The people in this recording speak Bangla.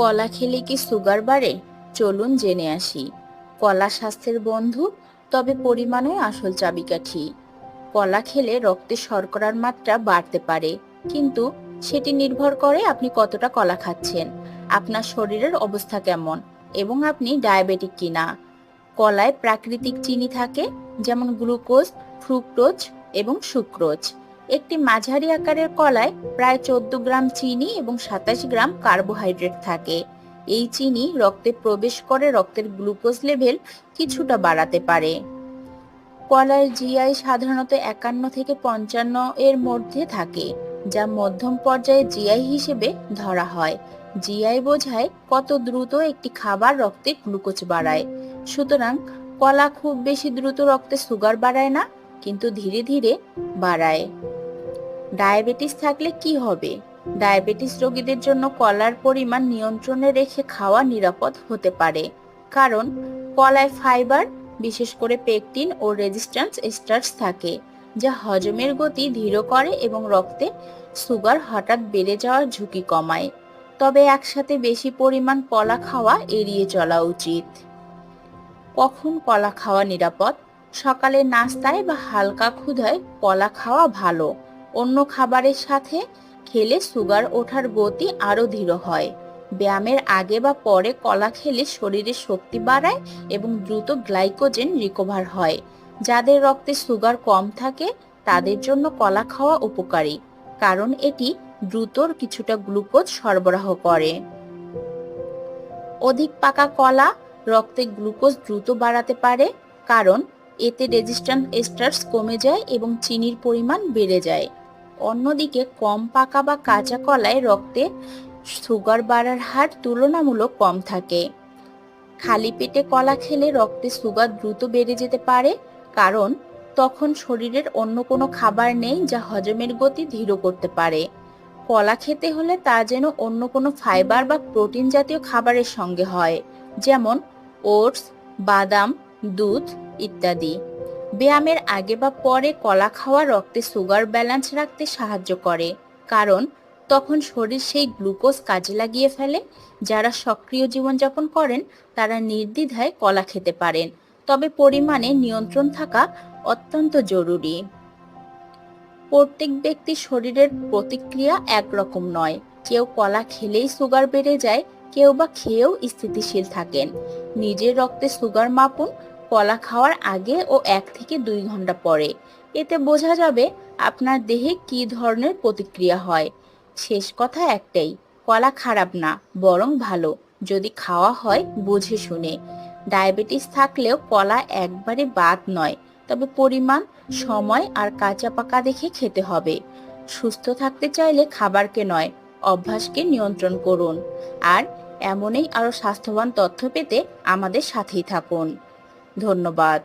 কলা খেলে কি সুগার বাড়ে? চলুন জেনে আসি। কলা স্বাস্থ্যের বন্ধু, তবে পরিমাণই আসল চাবিকাঠি। কলা খেলে রক্তে শর্করার মাত্রা বাড়তে পারে, কিন্তু সেটি নির্ভর করে আপনি কতটা কলা খাচ্ছেন, আপনার শরীরের অবস্থা কেমন, এবং আপনি ডায়াবেটিক কিনা। কলায় প্রাকৃতিক চিনি থাকে, যেমন গ্লুকোজ, ফ্রুক্টোজ, এবং সুক্রোজ। একটি মাঝারি আকারের কলায় প্রায় চোদ্দ গ্রাম চিনি এবং সাতাশ গ্রাম কার্বোহাইড্রেট থাকে। এই চিনি রক্তে প্রবেশ করে রক্তের গ্লুকোজ লেভেল কিছুটা বাড়াতে পারে। কলার জিআই সাধারণত একান্ন থেকে পঞ্চান্ন এর মধ্যে থাকে, যা মধ্যম পর্যায়ে জিআই হিসেবে ধরা হয়। জিআই বোঝায় কত দ্রুত একটি খাবার রক্তে গ্লুকোজ বাড়ায়। সুতরাং কলা খুব বেশি দ্রুত রক্তে সুগার বাড়ায় না, কিন্তু ধীরে ধীরে বাড়ায়। ডায়াবেটিস থাকলে কি হবে? ডায়াবেটিস রোগীদের জন্য কলার পরিমাণ নিয়ন্ত্রণে রেখে খাওয়া নিরাপদ হতে পারে। কারণ, কলায় ফাইবার, বিশেষ করে পেকটিন ও রেজিস্ট্যান্স স্টার্চ থাকে, যা হজমের গতি ধীর করে এবং রক্তে সুগার হঠাৎ বেড়ে যাওয়ার ঝুঁকি কমায়। তবে একসাথে বেশি পরিমাণ কলা খাওয়া এড়িয়ে চলা উচিত। কখন কলা খাওয়া নিরাপদ? সকালে নাস্তায় বা হালকা ক্ষুধায় কলা খাওয়া ভালো। অন্য খাবারের সাথে খেলে সুগার ওঠার গতি আরও ধীর হয়। ব্যায়ামের আগে বা পরে কলা খেলে শরীরে শক্তি বাড়ায় এবং দ্রুত গ্লাইকোজেন রিকভার হয়। যাদের রক্তে সুগার কম থাকে, তাদের জন্য কলা খাওয়া উপকারী, কারণ এটি দ্রুত কিছুটা গ্লুকোজ সরবরাহ করে। অধিক পাকা কলা রক্তে গ্লুকোজ দ্রুত বাড়াতে পারে, কারণ এতে রেজিস্ট্যান্ট এস্টার্স কমে যায় এবং চিনির পরিমাণ বেড়ে যায়। অন্যদিকে কম পাকা বা কাঁচা কলায় রক্তে সুগার বাড়ার হার তুলনামূলক কম থাকে। খালি পেটে কলা খেলে রক্তে সুগার দ্রুত বেড়ে যেতে পারে, কারণ তখন শরীরের অন্য কোনো খাবার নেই যা হজমের গতি ধীর করতে পারে। কলা খেতে হলে তা যেন অন্য কোনো ফাইবার বা প্রোটিন জাতীয় খাবারের সঙ্গে হয়, যেমন ওটস, বাদাম, দুধ ইত্যাদি। ব্যায়ামের আগে বা পরে কলা খাওয়া, রক্তে সুগার ব্যালেন্স রাখতে সাহায্য করে। কারণ, তখন শরীর সেই গ্লুকোজ কাজে লাগিয়ে ফেলে। যারা সক্রিয় জীবনযাপন করেন, তারা নির্দ্বিধায় কলা খেতে পারেন। তবে পরিমাণে নিয়ন্ত্রণ থাকা অত্যন্ত জরুরি। প্রত্যেক ব্যক্তির শরীরের প্রতিক্রিয়া একরকম নয়। কেউ কলা খেলেই সুগার বেড়ে যায়, কেউ বা খেয়েও স্থিতিশীল থাকেন। নিজের রক্তে সুগার মাপুন কলা খাওয়ার আগে ও এক থেকে দুই ঘণ্টা পরে। এতে বোঝা যাবে আপনার দেহে কী ধরনের প্রতিক্রিয়া হয়। শেষ কথা একটাই, কলা খারাপ না, বরং ভালো। যদি খাওয়া হয়, বুঝে শুনে। ডায়াবেটিস থাকলেও কলা একবারে বাদ নয়, তবে পরিমাণ, সময় আর কাঁচা পাকা দেখে খেতে হবে। সুস্থ থাকতে চাইলে খাবারকে নয়, অভ্যাসকে নিয়ন্ত্রণ করুন। আর এমনই আরও স্বাস্থ্যবান তথ্য পেতে আমাদের সাথেই থাকুন। ধন্যবাদ।